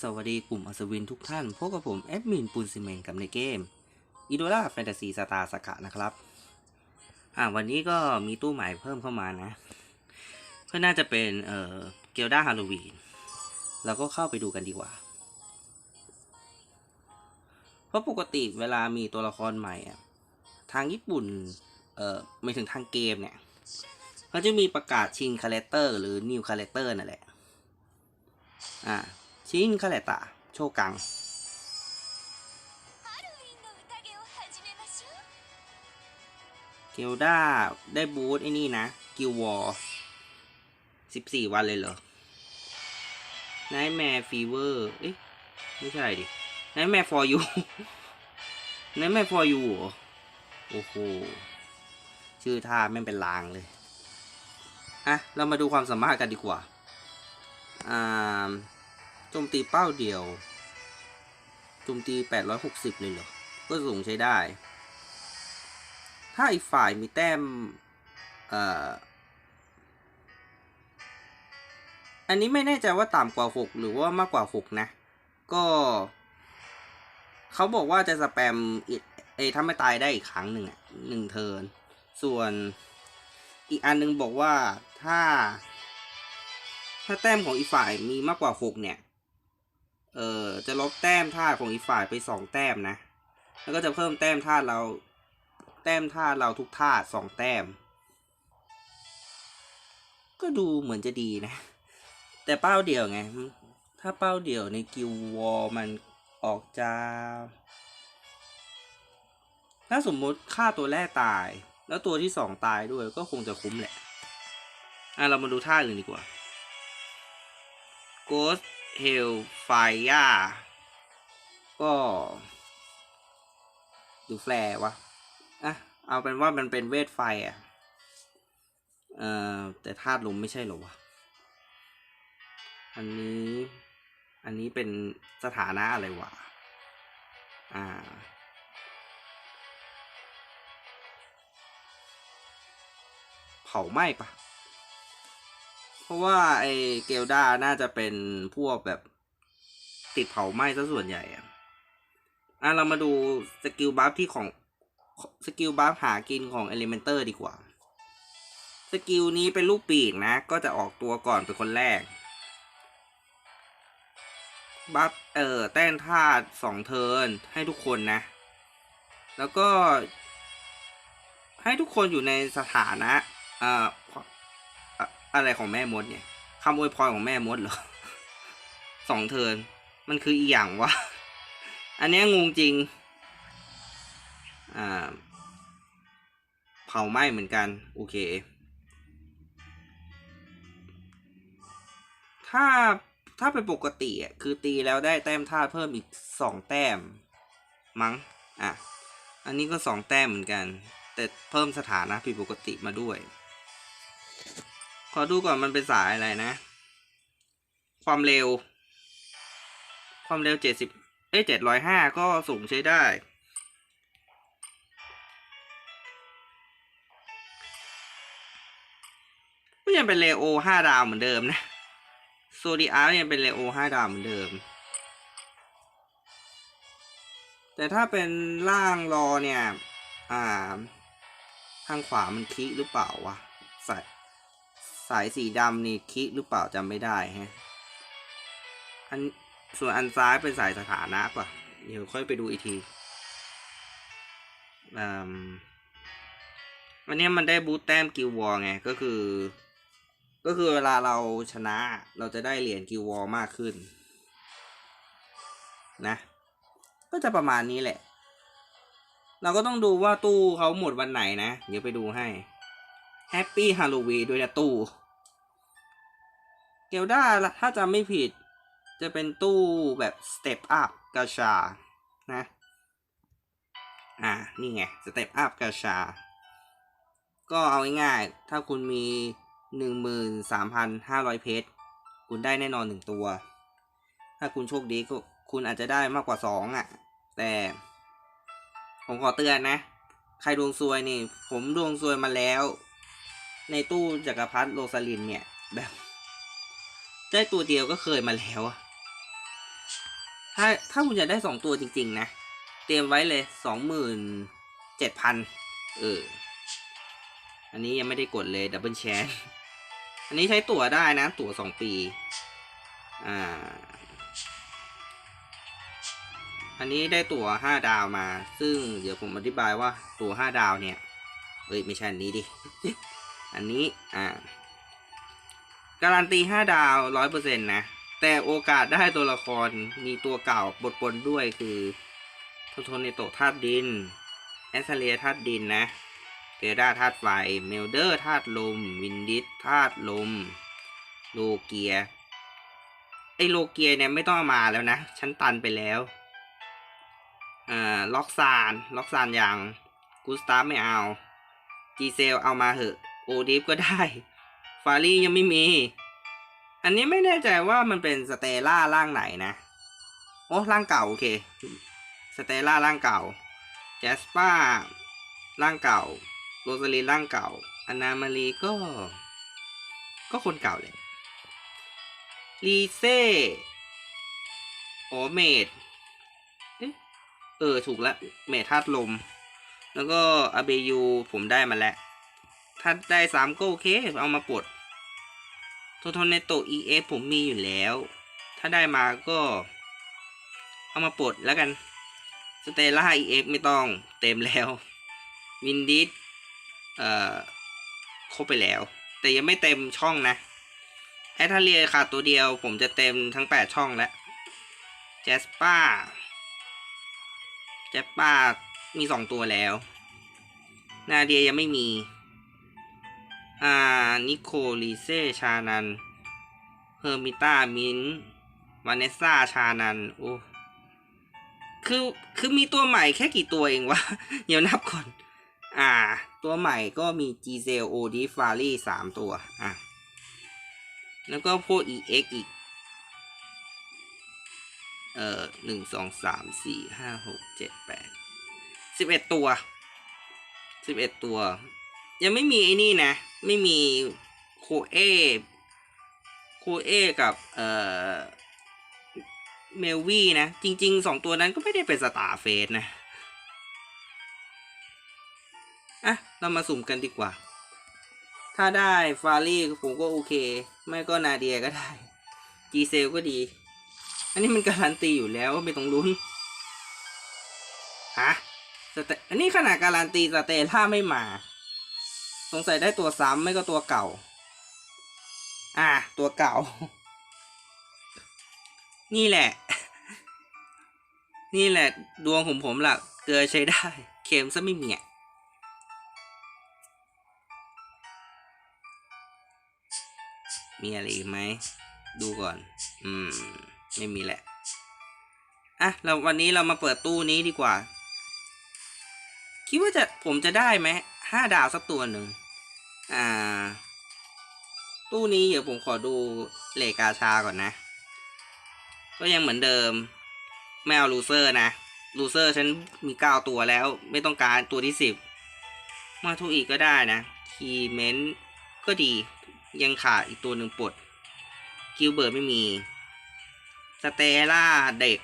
สวัสดีกลุ่มอัศวินทุกท่าน พบกับผมแอดมินปูนซีเมนกับในเกมอีโดล่าแฟนตาซีสตาร์สกะนะครับ อ่าวันนี้ก็มีตู้ใหม่เพิ่มเข้ามานะ ก็น่าจะเป็นเอ่อเกลดาฮาโลวีนเราก็เข้าไปดูกันดีกว่า เพราะปกติเวลามีตัวละครใหม่อะทางญี่ปุ่น เอ่อไม่ถึงทางเกมเนี่ยเขาจะมีประกาศชิงคาแรคเตอร์หรือนิวคาแรคเตอร์นั่นแหละ อ่า ชินคาเลตะโชกัง เกลดาได้บูทไอ้นี่นะ กิววอร์สิบสี่วันเลยเหรอ ไนท์แมฟีเวอร์ เอ๊ะ ไม่ใช่ดิ ไนท์แมฟอร์ยู ไนท์แมฟอร์ยูโอ้โห ชื่อท่าไม่เป็นลางเลย อะ เรามาดูความสามารถกันดีกว่า อ่า โจมตีเป้าเดียวโจมตี 860 เลยเหรอ ก็สูงใช้ได้ ถ้าอีกฝ่ายมีแต้ม เอ่อ อันนี้ไม่แน่ใจว่าต่ำกว่า 6 หรือว่ามากกว่า 6 นะ ก็ เขาบอกว่าจะสแปมอีกเอถ้าไม่ตายได้อีกครั้งหนึ่งหนึ่งเทิน ส่วนอีกอันนึงบอกว่าถ้า ถ้าแต้มของอีกฝ่ายมีมากกว่า 6 เนี่ย เอ่อจะลบแต้มธาตุของอีกฝ่ายไป2แต้มนะ แล้วก็จะเพิ่มแต้มธาตุเรา แต้มธาตุเราทุกธาตุสองแต้ม ก็ดูเหมือนจะดีนะ แต่เป้าเดียวไง ถ้าเป้าเดียวในกิลวอลมันออกจะถ้าสมมุติฆ่าตัวแรกตาย แล้วตัวที่สองตายด้วยก็คงจะคุ้มแหละ อะ เรามาดูท่าอื่นดีกว่า Ghost Hellfire ก็ ดูแฟร์วะอะ เอาเป็นว่ามันเป็นเวทไฟอะ เอ่อ แต่ธาตุลมไม่ใช่หรอวะ อันนี้ อันนี้เป็นสถานะอะไรวะ อ่าเผาไหม้ปะ ราะว่าไอเกลดาน่าจะเป็นพวกแบบติดเผาไหม้ซะส่วนใหญ่อะอะเรามาดูสกิลบัฟที่ของสกิลบัฟหากินของเอลิเมนเตอร์ดีกว่า สกิลนี้เป็นลูกปีกนะ ก็จะออกตัวก่อนเป็นคนแรก บัฟเอ่อแต้นธาตุสองเทิร์นให้ทุกคนนะ แล้วก็ ให้ทุกคนอยู่ในสถานะอ่อ อะไรของแม่มดเนี่ยคำอวยพรของแม่มดเหรอสองเทินมันคืออีหยังวะ อันนี้งงจริง อ่า เผาไหม้เหมือนกัน โอเค ถ้าถ้าเป็นปกติอะคือตีแล้วได้แต้มธาตุเพิ่มอีกสองแต้ม มั้ง อะ อันนี้ก็สองแต้มเหมือนกัน แต่เพิ่มสถานะผิดปกติมาด้วย ขอดูก่อนมันเป็นสายอะไรนะ ความเร็ว ความเร็วเจ็ดสิบเอ้ยเจ็ดร้อยห้าก็สูงใช้ได้ ก็ยังเป็นเลโอห้าดาวเหมือนเดิมนะโซดีอาร์ยังเป็นเลโอห้าดาวเหมือนเดิม แต่ถ้าเป็นล่างรอเนี่ย อ่า ทางขวามันคลิกหรือเปล่าวะ สายสีดำนี่คิหรือเปล่าจำไม่ได้ฮะอันส่วนอันซ้ายเป็นสายสถานะป่ะ เดี๋ยวค่อยไปดูอีกทีอืมวันนี้มันได้บูตแต้มกิลวอลไง ก็คือ ก็คือเวลาเราชนะเราจะได้เหรียญกิลวอลมากขึ้น นะ ก็จะประมาณนี้แหละ เราก็ต้องดูว่าตู้เขาหมดวันไหนนะ เดี๋ยวไปดูให้ แฮปปี้ฮาโลวีนด้วยนะตู้ เกลด้าถ้าจำไม่ผิด จะเป็นตู้แบบสเต็ปอัพกาชา นะ อ่า นี่ไงสเต็ปอัพกาชา ก็เอาง่ายๆ ถ้าคุณมีหนึ่งหมื่นสามพันห้าร้อยเพชร คุณได้แน่นอนหนึ่งตัว ถ้าคุณโชคดีก็คุณอาจจะได้มากกว่าสองอะ แต่ ผมขอเตือนนะ ใครดวงซวยนี่ ผมดวงซวยมาแล้ว ในตู้จักรพรรดิโรซาลินเนี่ยแบบได้ตัวเดียวก็เคยมาแล้วอะถ้าถ้าคุณอยากได้สองตัวจริง ๆ นะ เตรียมไว้เลยสองหมื่นเจ็ดพันเออ อันนี้ยังไม่ได้กดเลยดับเบิลแชนอันนี้ใช้ตั๋วได้นะ ตั๋วสองปี อ่า อันนี้ได้ตั๋วห้าดาวมา ซึ่งเดี๋ยวผมอธิบายว่าตั๋วห้าดาวเนี่ย เอ้ย ไม่ใช่นนี้ดิ อันนี้อ่าการันตีห้าดาวร้อยเปอร์เซ็นต์นะ แต่โอกาสได้ตัวละครมีตัวเก่าบทปนด้วยคือโทโทเนโตะธาตุดิน แอสเซเลียธาตุดินนะเกดาธาตุไฟ เมลเดอร์ธาตุลม วินดิสธาตุลม โลเกีย ไอโลเกียเนี่ยไม่ต้องมาแล้วนะฉันตันไปแล้ว อ่า ล็อกซาน ล็อกซานอยังกูสตาฟไม่เอา จีเซลเอามาเหอะ อดิฟก็ได้ ฟารี่ยังไม่มี อันนี้ไม่แน่ใจว่ามันเป็นสเตล่าร่างไหนนะ โอ้ร่างเก่าโอเค สเตล่าร่างเก่า แจสปาร่างเก่า โรสลีร่างเก่า อนามารีก็ ก็คนเก่าเลย ลีเซ่โอเมดเออ ถูกแล้วเมทธาตุลม แล้วก็อาเบยูผมได้มาแล้ว ถ้าได้สามก็โอเค เอามาปลดโทโทเนโต EX ผมมีอยู่แล้ว ถ้าได้มาก็ เอามาปลดแล้วกัน สเตล่า EX ไม่ต้องเต็มแล้ว วินดิสเอ่อครบไปแล้ว แต่ยังไม่เต็มช่องนะ แอทเลียขาดตัวเดียว ผมจะเต็มทั้งแปดช่องแล้วแจสป้าแจสป้ามีสองตัวแล้ว นาเดียยังไม่มี อานิโคลิเซชานัน เฮอร์มิต้ามินวานเนสซาชานัน โอ้ คือ คือมีตัวใหม่แค่กี่ตัวเองวะ เดี๋ยวนับก่อน อ่า ตัวใหม่ก็มี g z e l o d f a r y สามตัว อะ แล้วก็พวก EX อีก เอ่อหนึ่งสองสามสี่ห้าหกเจ็ดแปดสิบเอ็ดตัวสิบเอ็ดตัว ยังไม่มีไอ้นี่นะ ไม่มีโคเอโคเอกับเอ่อเมลวี่นะ จริงๆสองตัวนั้นก็ไม่ได้เป็นสตาร์เฟสนะ อะ เรามาสุ่มกันดีกว่า ถ้าได้ฟารี่ผมก็โอเค ไม่ก็นาเดียก็ได้ จีเซลก็ดี อันนี้มันการันตีอยู่แล้วไม่ต้องลุ้นฮะสเตอันนี้ขนาดการันตีสเตล่าไม่มา สงสัยได้ตัวซ้ำไม่ก็ตัวเก่า อะตัวเก่า นี่แหละ นี่แหละ ดวงของผมล่ะ เกลือใช้ได้ เค็มซะไม่มีอะมีอะไรอีกไหม ดูก่อน อืม ไม่มีแหละ อะ เราวันนี้เรามาเปิดตู้นี้ดีกว่า คิดว่าจะผมจะได้ไหม ห้าดาวสักตัวหนึ่ง อ่า ตู้นี้เดี๋ยวผมขอดูเลกาชาก่อนนะ ก็ยังเหมือนเดิม ไม่เอาลูเซอร์นะ ลูเซอร์ฉันมีเก้าตัวแล้ว ไม่ต้องการตัวที่สิบ มาทูอีกก็ได้นะคีเมนก็ดี ยังขาดอีกตัวหนึ่งปลดกิลเบิร์ตไม่มี สเตล่าเด็ก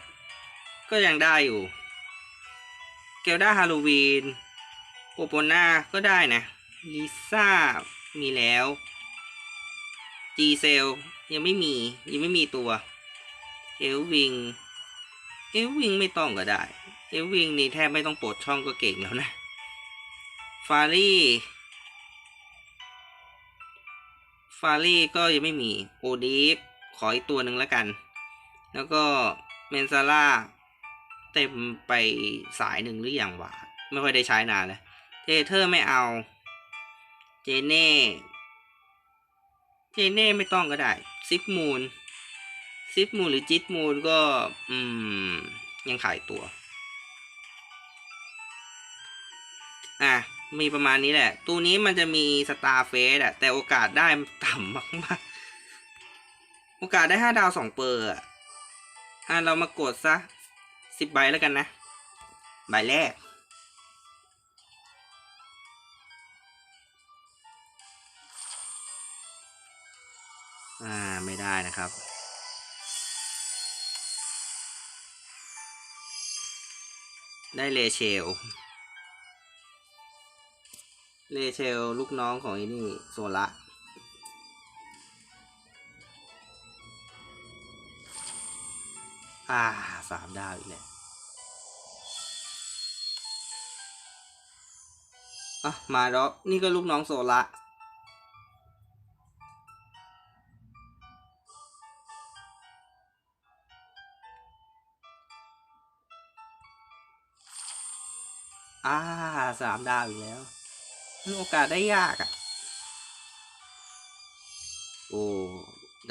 ก็ยังได้อยู่ เกลด้าฮาโลวีน โปโปนาก็ได้นะลิซ่ามีแล้วจีเซลยังไม่มียังไม่มีตัวเอลวิงเอลวิงไม่ต้องก็ได้เอลวิงนี่แทบไม่ต้องปลดช่องก็เก่งแล้วนะฟารี่ฟารี่ก็ยังไม่มีโอดีฟขออีกตัวหนึ่งแล้วกัน แล้วก็เมนซาร่าเต็มไปสายหนึ่งหรืออยังวะไม่ค่อยได้ใช้นานเลย เทเทอร์ไม่เอา เจเน่ เจเน่ไม่ต้องก็ได้ ซิปมูน ซิปมูนหรือจิตมูนก็ อืม ยังขายตัว อะ มีประมาณนี้แหละตู้นี้มันจะมีสตาร์เฟสอะแต่โอกาสได้ต่ำมากๆ โอกาสได้ห้าดาวสองเปอร์อะอะ เรามากดซะสิบใบแล้วกันนะ ใบแรก นะครับ ได้เลเชล เลเชลลูกน้องของไอ้นี่โซละอ่าสามดาวอีกแล้วอะมาแล้วนี่ก็ลูกน้องโซละ สามดาวอีกแล้วมันโอกาสได้ยากอะ่ะ โอ้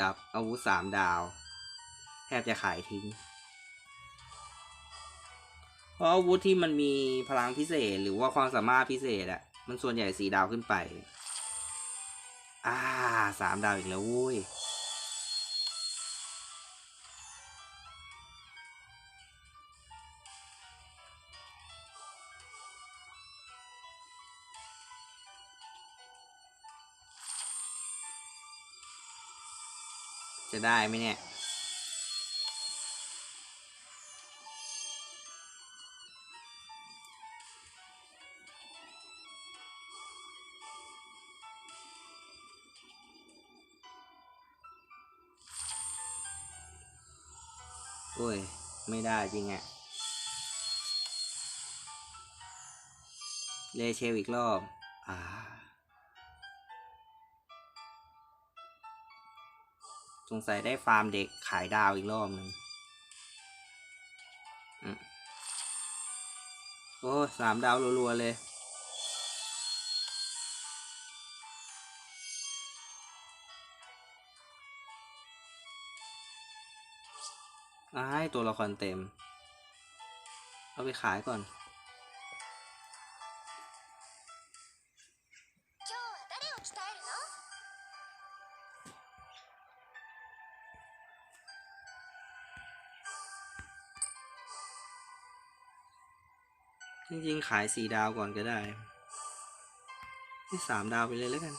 ดับอาวุธสามดาว แทบจะขายทิ้ง เพราะอาวุธที่มันมีพลังพิเศษหรือว่าความสามารถพิเศษอะมันส่วนใหญ่สีดาวขึ้นไป อ่าสามดาวอีกแล้วโว้ย จะได้ไหมเนี่ย โอ้ย ไม่ได้จริงอะเลเชลอีกรอบ อ่า สงสัยได้ฟาร์มเด็กขายดาวอีกรอบหนึ่งอืมโอ้สามดาวรัวๆเลยอ่าให้ตัวละครเต็ม เอาไปขายก่อน จริงๆ ขายสี่ดาวก่อนก็ได้ที่สามดาวไปเลยแล้วกัน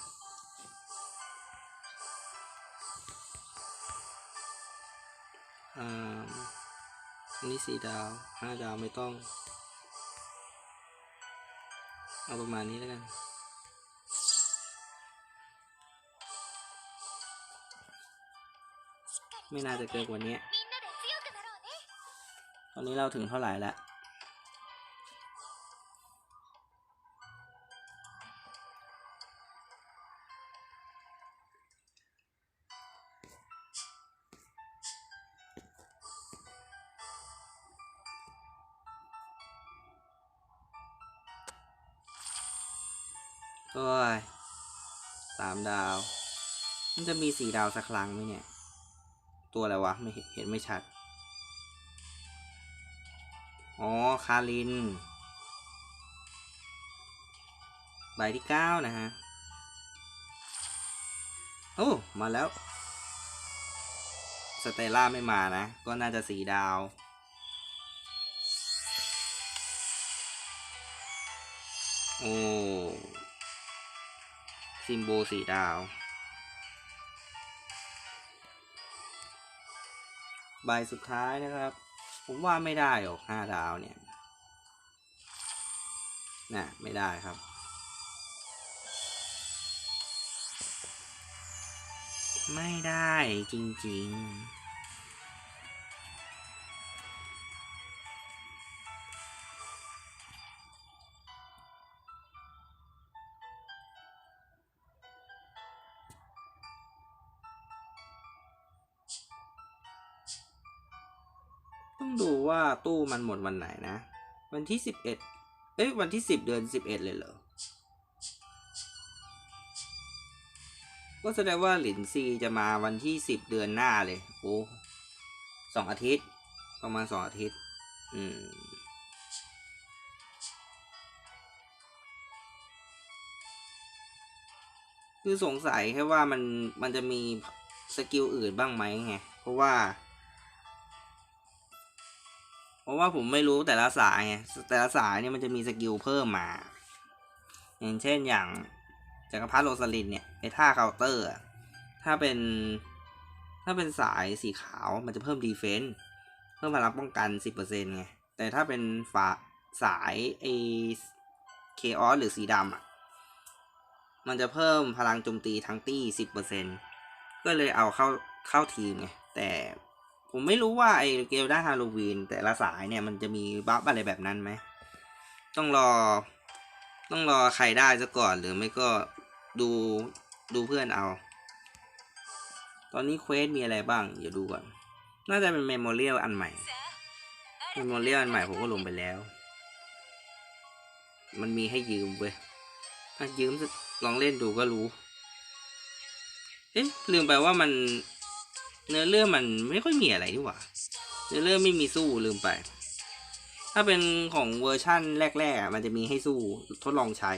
อันนี้สี่ดาวห้าดาวไม่ต้อง เอาประมาณนี้แล้วกันไม่น่าจะเกินกว่านี้ ตอนนี้เราถึงเท่าไหร่แล้ว สามดาว มันจะมีสี่ดาวสักครั้งไหมเนี่ย ตัวอะไรวะ ไม่เห็นเห็นไม่ชัด อ๋อ คาริน ใบที่เก้านะฮะ โอ้ มาแล้ว สเตล่าไม่มานะ ก็น่าจะสี่ดาวโอ้ ซิมโบสีดาว ใบสุดท้ายนะครับ ผมว่าไม่ได้หรอกห้าดาวเนี่ยน่ะไม่ได้ครับ ไม่ได้จริง ๆ ตู้มันหมดวันไหนนะ วันที่สิบเอ็ดเอ้ยวันที่สิบเดือนสิบเอ็ดเลยเหรอ ก็แสดงว่าหลินซีจะมาวันที่สิบเดือนหน้าเลย โอ้สองอาทิตย์ ประมาณสองอาทิตย์ อืมคือสงสัยแค่ว่ามันมันจะมีสกิลอื่นบ้างไหมไง เพราะว่าเพราะว่าผมไม่รู้แต่ละสายไงแต่ละสายเนี่ยมันจะมีสกิลเพิ่มมา อย่างเช่นอย่างจักรพรรดิโรสลินเนี่ยไอท่าเคาน์เตอร์ถ้าเป็นถ้าเป็นสายสีขาวมันจะเพิ่มดีเฟนส์เพิ่มพลังป้องกันสิบเปอร์เซ็นไงแต่ถ้าเป็นฝาสายไอเคออสหรือสีดำอะมันจะเพิ่มพลังโจมตีทั้งตี้สิบเปอร์เซ็นก็เลยเอาเข้าเข้าทีมไงแต่ ผมไม่รู้ว่าไอเกลด้าฮาโลวีนแต่ละสายเนี่ยมันจะมีบัฟอะไรแบบนั้นไหม ต้องรอ ต้องรอใครได้ซะก่อนหรือไม่ก็ดูดูเพื่อนเอา ตอนนี้เควสมีอะไรบ้าง เดี๋ยวดูก่อน น่าจะเป็นเมมโมเรียลอันใหม่ เมมโมเรียลอันใหม่ผมก็ลงไปแล้ว มันมีให้ยืมเว้ย ถ้ายืมลองเล่นดูก็รู้ เอ๊ะลืมไปว่ามัน เนื้อเรื่องมันไม่ค่อยมีอะไรนี่หว่า เนื้อเรื่องไม่มีสู้ลืมไป ถ้าเป็นของเวอร์ชั่นแรกๆมันจะมีให้สู้ทดลองใช้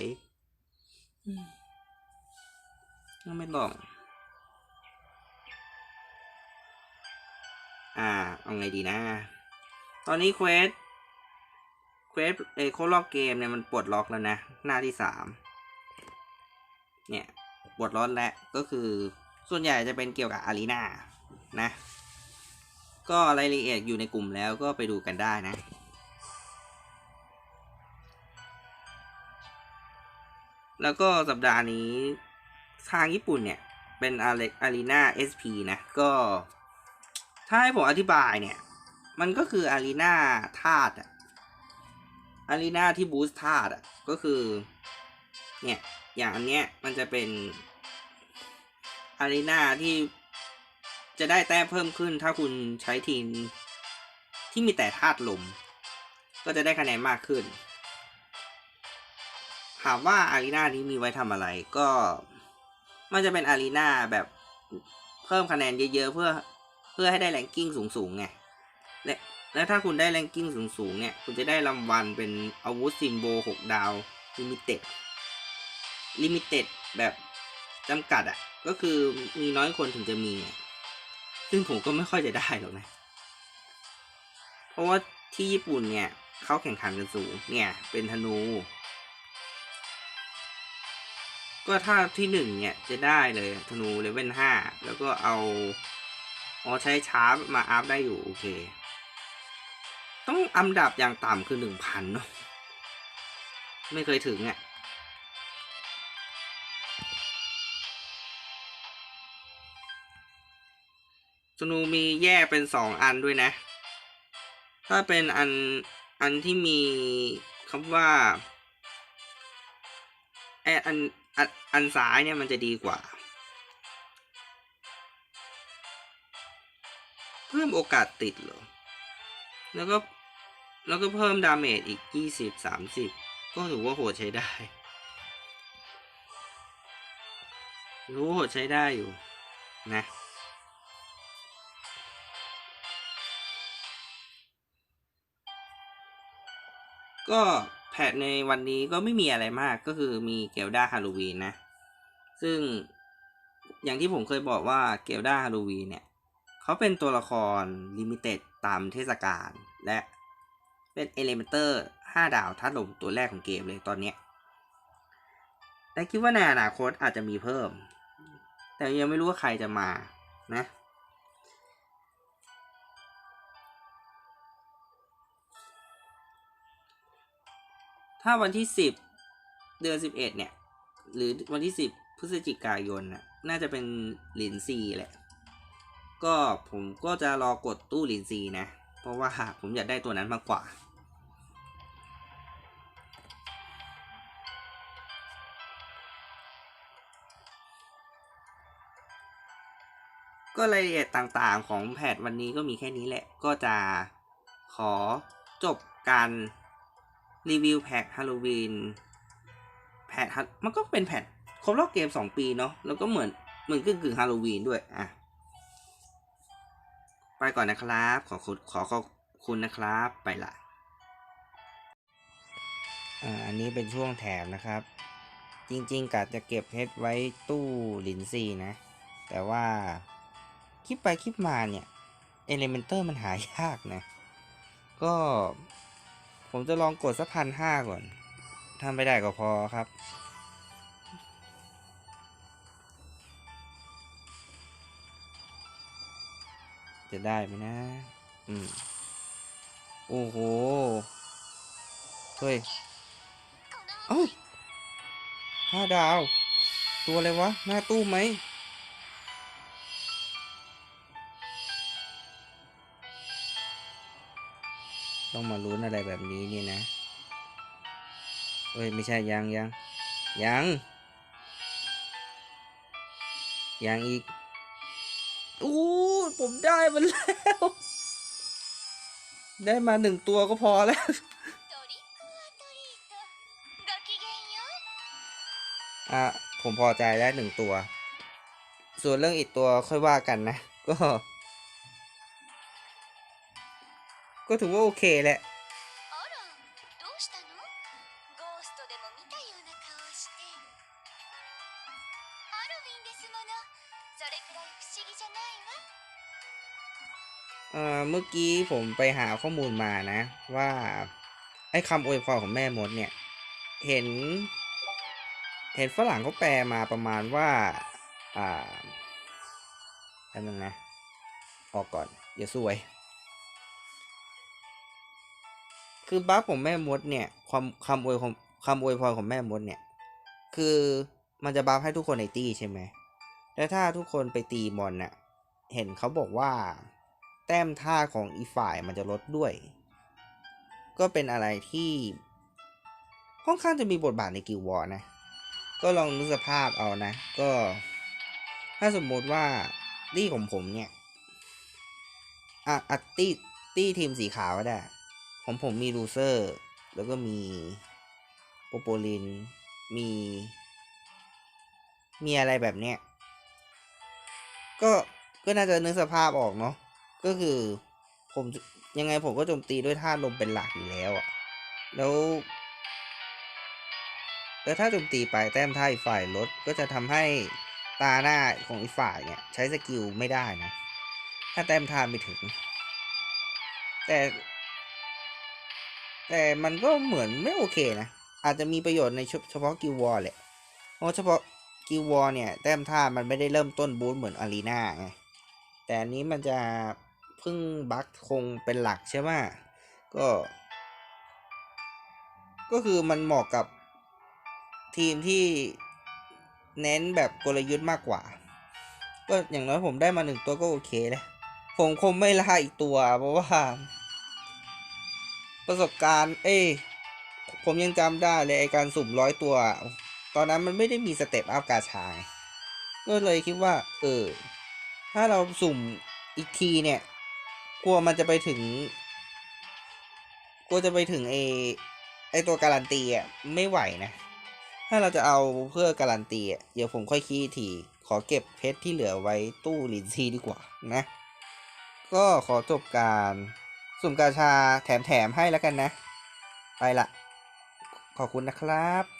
ไม่ลองอ่าเอาไงดีนะ ตอนนี้เควส เควสเอโคล็อกเกมเนี่ยมันปลดล็อกแล้วนะ หน้าที่สาม เนี่ย ปลดล็อกแล้ว ก็คือ ส่วนใหญ่จะเป็นเกี่ยวกับอารีนา นะ ก็รายละเอียดอยู่ในกลุ่มแล้วก็ไปดูกันได้นะ แล้วก็สัปดาห์นี้ทางญี่ปุ่นเนี่ยเป็นอารีอารีนาเอสพีนะ ก็ ถ้าให้ผมอธิบายเนี่ย มันก็คืออารีนาธาตุอะอารีนาที่บูสต์ธาตุอะก็คือ เนี่ย อย่างอันเนี้ยมันจะเป็นอารีนาที่ จะได้แต้มเพิ่มขึ้น ถ้าคุณใช้ทีมที่มีแต่ธาตุลม ก็จะได้คะแนนมากขึ้น ถามว่าอารีนานี้มีไว้ทำอะไรก็ มันจะเป็นอารีนาแบบเพิ่มคะแนนเยอะๆเพื่อเพื่อให้ได้แรงกิ้งสูงๆไงและและถ้าคุณได้แรงกิ้งสูงๆเนี่ย คุณจะได้รางวัลเป็นอาวุธซิมโบหกดาวลิมิเต็ดลิมิเต็ดแบบจำกัดอะ่ะ ก็คือมีน้อยคนถึงจะมีอะ ซึ่งผมก็ไม่ค่อยจะได้หรอกนะ เพราะว่าที่ญี่ปุ่นเนี่ยเขาแข่งขันกันสูง เนี่ย เป็นธนู ก็ถ้าที่หนึ่งเนี่ยจะได้เลยธนูเลเวลห้าแล้วก็เอาอ๋อใช้ชาร์ปมาอัพได้อยู่ โอเค ต้องอันดับอย่างต่ำคือหนึ่งพันเนาะไม่เคยถึงอะ ธนูมีแยกเป็นสองอันด้วยนะ ถ้าเป็นอันอันที่มีคำว่าไออันอันอันซ้ายเนี่ยมันจะดีกว่า เพิ่มโอกาสติดเหรอ แล้วก็แล้วก็เพิ่มดาเมจอีกยี่สิบสามสิบก็ถือว่าโหดใช้ได้รู้โหดใช้ได้อยู่นะ ก็แพทในวันนี้ก็ไม่มีอะไรมากก็คือมีเกลดาฮาโลวีนนะ ซึ่งอย่างที่ผมเคยบอกว่าเกลดาฮาโลวีนเนี่ย เขาเป็นตัวละครลิมิเต็ดตามเทศกาลและเป็นเอเลเมนเตอร์ 5 ดาวทัดลมตัวแรกของเกมเลยตอนเนี้ยแต่คิดว่าในอนาคตอาจจะมีเพิ่ม แต่ยังไม่รู้ว่าใครจะมานะ ถ้าวันที่สิบเดือนสิบเอ็ดเนี่ย หรือวันที่สิบพฤศจิกายนน่ะ น่าจะเป็นหลินซีแหละ ก็ผมก็จะรอกดตู้หลินซีนะ เพราะว่าผมอยากได้ตัวนั้นมากกว่า ก็รายละเอียดต่างๆของแพทวันนี้ก็มีแค่นี้แหละ ก็จะขอจบการ รีวิวแพทฮาโลวีนแพทมันก็เป็นแพทครบรอบเกม2ปีเนาะแล้วก็เหมือนเหมือนกึ่งกึ่งฮาโลวีนด้วยอะไปก่อนนะครับขอขอขอขอบคุณนะครับไปละอ่าอันนี้เป็นช่วงแถมนะครับ จริงๆกะจะเก็บเพชรไว้ตู้หลินซีนะ แต่ว่าคลิปไปคลิปมาเนี่ยเอเลเมนเตอร์มันหายากนะ ก็ ผมจะลองกดสักพันห้าก่อนทำไปได้ก็พอครับ จะได้ไหมนะ อืม โอ้โห เฮ้ยเอ้าห้าดาว ตัวอะไรวะ หน้าตู้ไหม ต้องมาลุ้นอะไรแบบนี้นี่นะเอ้ยไม่ใช่ยังยังยังยังอีกโอ้ผมได้มันแล้ว ได้มาหนึ่งตัวก็พอแล้วอะผมพอใจแล้วหนึ่งตัว ส่วนเรื่องอีกตัวค่อยว่ากันนะ ก็ ก็ถือว่าโอเคแหละเมื่อกี้ผมไปหาข้อมูลมานะ ว่า ไอ้คำอวยพรของแม่มดเนี่ย เห็น เห็นฝรั่งเขาแปลมาประมาณว่า อ่าแป๊บนึงนะ ออกก่อนอย่าซวย คือบัฟของแม่มดเนี่ยความคำอวยของคำอวยพรของแม่มดเนี่ย คือมันจะบัฟให้ทุกคนในตีใช่ไหมแล้วถ้าทุกคนไปตีมอนน่ะเห็นเขาบอกว่า แต้มท่าของอีฝ่ายมันจะลดด้วย ก็เป็นอะไรที่ค่อนข้างจะมีบทบาทในกิลด์วอร์นะ ก็ลองนึกสภาพเอานะ ก็ ถ้าสมมติว่าตี้ของผมเนี่ยอะอะตี้ตี้ทีมสีขาวก็ได้ ของผมมีลูเซอร์ แล้วก็มีโปโปลิน มี มีอะไรแบบเนี้ย ก็ ก็น่าจะนึกสภาพออกเนาะ ก็คือผมยังไงผมก็โจมตีด้วยท่าลมเป็นหลักอยู่แล้วอะแล้วแล้วถ้าโจมตีไปแต้มท่าอีกฝ่ายลดก็จะทำให้ตาหน้าของอีกฝ่ายเนี่ยใช้สกิลไม่ได้นะ ถ้าแต้มท่าไม่ถึง แต่ แต่มันก็เหมือนไม่โอเคนะ อาจจะมีประโยชน์ในเฉเฉพาะกิลวอลแหละเพราะเฉพาะกิลวอลเนี่ย แต้มท่ามันไม่ได้เริ่มต้นบูทเหมือนอารีนาไง แต่อันนี้มันจะพึ่งบัคคงเป็นหลักใช่ไหมก็ ก็คือมันเหมาะกับทีมที่เน้นแบบกลยุทธ์มากกว่า ก็อย่างน้อยผมได้มาหนึ่งตัวก็โอเคเลยผมคงไม่ล่าอีกตัวเพราะว่า ประสบการณ์ เอ้ผมยังจำได้เลยไอการสุ่มร้อยตัว ตอนนั้นมันไม่ได้มีสเต็ปอัพกาชาก็เลยคิดว่า เออ ถ้าเราสุ่มอีกทีเนี่ย กลัวมันจะไปถึง กลัวจะไปถึงไอไอตัวการันตีอะไม่ไหวนะ ถ้าเราจะเอาเพื่อการันตีอะเดี๋ยวผมค่อยคิดอีกที ขอเก็บเพชรที่เหลือไว้ตู้ลินซีดีกว่านะ ก็ขอจบการ สุ่มกาชาแถมๆให้แล้วกันนะ ไปละ ขอบคุณนะครับ